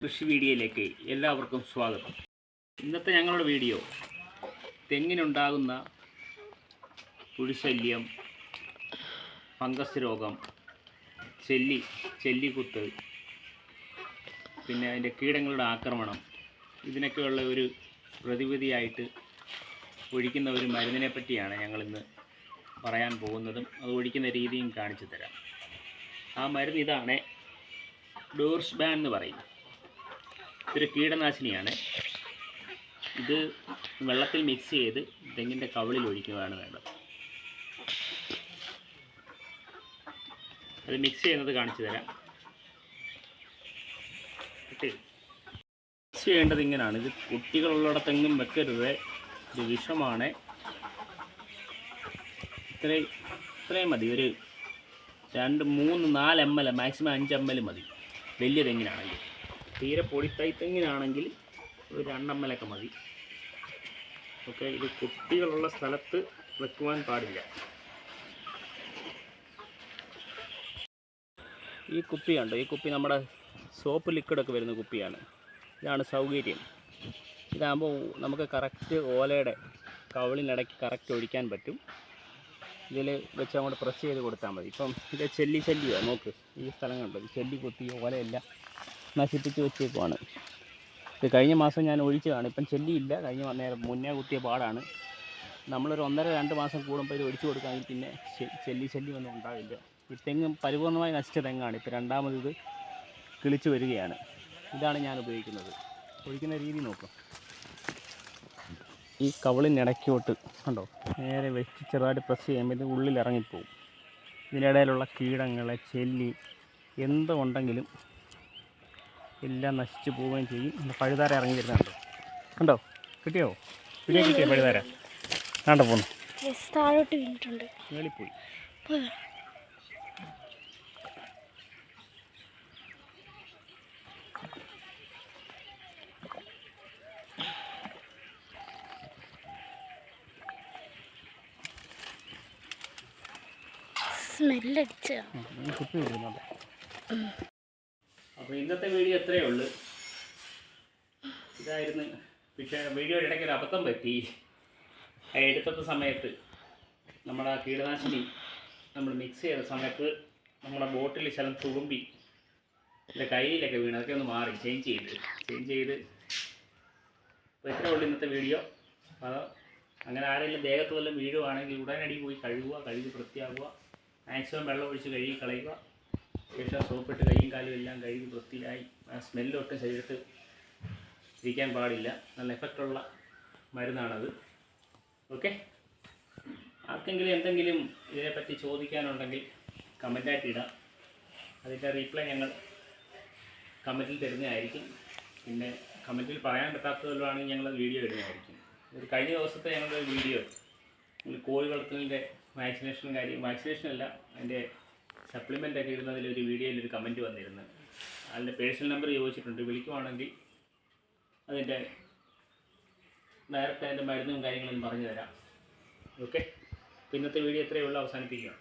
കൃഷി വീഡിയോയിലേക്ക് എല്ലാവർക്കും സ്വാഗതം. ഇന്നത്തെ ഞങ്ങളുടെ വീഡിയോ തെങ്ങിനുണ്ടാകുന്ന പുഴുശല്യം ഫംഗസ് രോഗം ചെല്ലി ചെല്ലിക്കുത്ത് പിന്നെ അതിന്റെ കീടങ്ങളുടെ ആക്രമണം ഇതിനൊക്കെയുള്ള ഒരു പ്രതിവിധിയായിട്ട് ഒഴിക്കുന്ന ഒരു മരുന്നിനെ പറ്റിയാണ് ഞങ്ങളിന്ന് പറയാൻ പോകുന്നതും അത് ഒഴിക്കുന്ന രീതിയും കാണിച്ചു തരാം. ആ മരുന്ന് ഇതാണ് ഡോർസ് ബാൻ എന്ന് പറയും ഇതൊരു കീടനാശിനിയാണ്. ഇത് വെള്ളത്തിൽ മിക്സ് ചെയ്ത് തെങ്ങിന്റെ കവിളിൽ ഒഴിക്കുകയാണ് വേണ്ടത്. അത് മിക്സ് ചെയ്യുന്നത് കാണിച്ചു തരാം. മിക്സ് ചെയ്യേണ്ടത് ഇങ്ങനെയാണ് ഇത് കുട്ടികളുള്ളിടത്തെങ്ങും വെക്കരുത്. ഇത് വിഷമാണ്. ഇത്രയും ഇത്രയും മതി. ഒരു രണ്ട് മൂന്ന് നാല് എം എൽ മാക്സിമം അഞ്ച് എം എൽ മതി. വലിയ തെങ്ങിനാണെങ്കിൽ തീരെ പൊടിത്തൈ തെങ്ങിനാണെങ്കിൽ ഒരു രണ്ട് എം എൽ ഒക്കെ മതി. ഓക്കെ ഇത് കുട്ടികളുള്ള സ്ഥലത്ത് വെക്കുവാൻ പാടില്ല. ഈ കുപ്പി കണ്ടോ? ഈ കുപ്പി നമ്മുടെ സോപ്പ് ലിക്വിഡൊക്കെ വരുന്ന കുപ്പിയാണ്. ഇതാണ് സൗകര്യം. ഇതാകുമ്പോൾ നമുക്ക് കറക്റ്റ് ഓലയുടെ കവളിനിടയ്ക്ക് കറക്റ്റ് ഒഴിക്കാൻ പറ്റും. ഇതിൽ വെച്ച് അങ്ങോട്ട് പ്രസ് ചെയ്ത് കൊടുത്താൽ മതി. ഇപ്പം ഇത് ചെല്ലി ശല്യമാണ് നോക്ക്. ഈ സ്ഥലം കണ്ടോ? ചെല്ലി കുത്തി ഓലയെല്ലാം. നശിപ്പിച്ച് വെച്ചേക്കുവാണ്. ഇത് കഴിഞ്ഞ മാസം ഞാൻ ഒഴിച്ചതാണ്. ഇപ്പം ചെല്ലിയില്ല. കഴിഞ്ഞ നേരം മുന്നേ കുത്തിയ പാടാണ്. നമ്മളൊരു ഒന്നര രണ്ട് മാസം കൂടുമ്പോൾ ഇത് ഒഴിച്ചു കൊടുക്കാമെങ്കിൽ പിന്നെ ചെല്ലി ശല്യം ഒന്നും ഉണ്ടാവില്ല. ഈ തെങ്ങ് പരിപൂർണമായി നശിച്ച തെങ്ങാണ്. ഇപ്പോൾ രണ്ടാമത് ഇത് കിളിച്ചു വരികയാണ്. ഇതാണ് ഞാൻ ഉപയോഗിക്കുന്നത്. ഒഴിക്കുന്ന രീതി നോക്കാം. ഈ കവളിനിടയ്ക്കോട്ട് കണ്ടോ? നേരെ വെച്ച് ചെറുതായിട്ട് പ്രസ് ചെയ്യുമ്പോൾ ഇത് ഉള്ളിൽ ഇറങ്ങിപ്പോവും. ഇതിനിടയിലുള്ള കീടങ്ങളെ ചെല്ലി എന്തുണ്ടെങ്കിലും എല്ലാം നശിച്ച് പോവുകയും ചെയ്യും. പഴുതാര ഇറങ്ങി വരുന്നുണ്ടോ? കണ്ടോ? കിട്ടിയോ? പിന്നെ കിട്ടിയോ പഴുതാര. കണ്ടോ പോണു താഴോട്ട് വീണിട്ടുണ്ട്. മേളിപ്പോയി സ്മെല്ലടിച്ച കുപ്പി വരുന്നുണ്ട് അപ്പോൾ ഇന്നത്തെ വീഡിയോ ഇത്രയേ ഉള്ളൂ. ഇതായിരുന്നു. പക്ഷേ വീഡിയോയുടെ ഇടയ്ക്ക് ഒരു അബദ്ധം പറ്റി. ആ എടുത്ത സമയത്ത് നമ്മുടെ കീടനാശിനി നമ്മൾ മിക്സ് ചെയ്ത സമയത്ത് നമ്മുടെ ബോട്ടിൽ ശലം തുളുമ്പി എന്റെ കയ്യിലൊക്കെ വീണ്. അതൊക്കെ ഒന്ന് മാറി ചേഞ്ച് ചെയ്ത് ചേഞ്ച് ചെയ്ത്. അപ്പോൾ ഇത്രയേ ഉള്ളൂ ഇന്നത്തെ വീഡിയോ. അപ്പോൾ അങ്ങനെ ആരെങ്കിലും ദേഹത്ത് വല്ലതും വീഴുവാണെങ്കിൽ ഉടനടി പോയി കഴുകുക കഴുകി വൃത്തിയാക്കുക. മാക്സിമം വെള്ളം ഒഴിച്ച് കഴുകി കളയുക. ശേഷം സോപ്പിട്ട് കൈയും കാലും എല്ലാം കഴുകി വൃത്തിയായി ആ സ്മെല്ലൊട്ടും ശരീരത്ത് ഇരിക്കാൻ പാടില്ല. നല്ല എഫക്റ്റുള്ള മരുന്നാണത്. ഓക്കെ ആർക്കെങ്കിലും എന്തെങ്കിലും ഇതിനെപ്പറ്റി ചോദിക്കാനുണ്ടെങ്കിൽ കമന്റായിട്ട് ഇടാം. അതിന്റെ റീപ്ലൈ ഞങ്ങൾ കമന്റിൽ തരുന്നതായിരിക്കും. പിന്നെ കമന്റിൽ പറയാൻ പറ്റാത്തതുകൊണ്ടാണെങ്കിൽ ഞങ്ങൾ വീഡിയോ ഇടുന്നതായിരിക്കും. ഒരു കഴിഞ്ഞ ദിവസത്തെ ഞങ്ങളുടെ വീഡിയോ കോഴി വളർത്തലിന്റെ വാക്സിനേഷൻ കാര്യം വാക്സിനേഷൻ അല്ല അതിന്റെ സപ്ലിമെന്റ് ഒക്കെ ഇടുന്നതിൽ ഒരു വീഡിയോയിൽ ഒരു കമന്റ് വന്നിരുന്നു. അതിന്റെ പേഴ്സണൽ നമ്പർ ചോദിച്ചിട്ടുണ്ട്. വിളിക്കുവാണെങ്കിൽ അതിന്റെ ഡയറക്റ്റ് അതിന്റെ മരുന്നും കാര്യങ്ങളും പറഞ്ഞു തരാം ഓക്കെ ഇന്നത്തെ വീഡിയോ ഇത്രയേ ഉള്ളൂ. അവസാനിപ്പിക്കുകയാണ്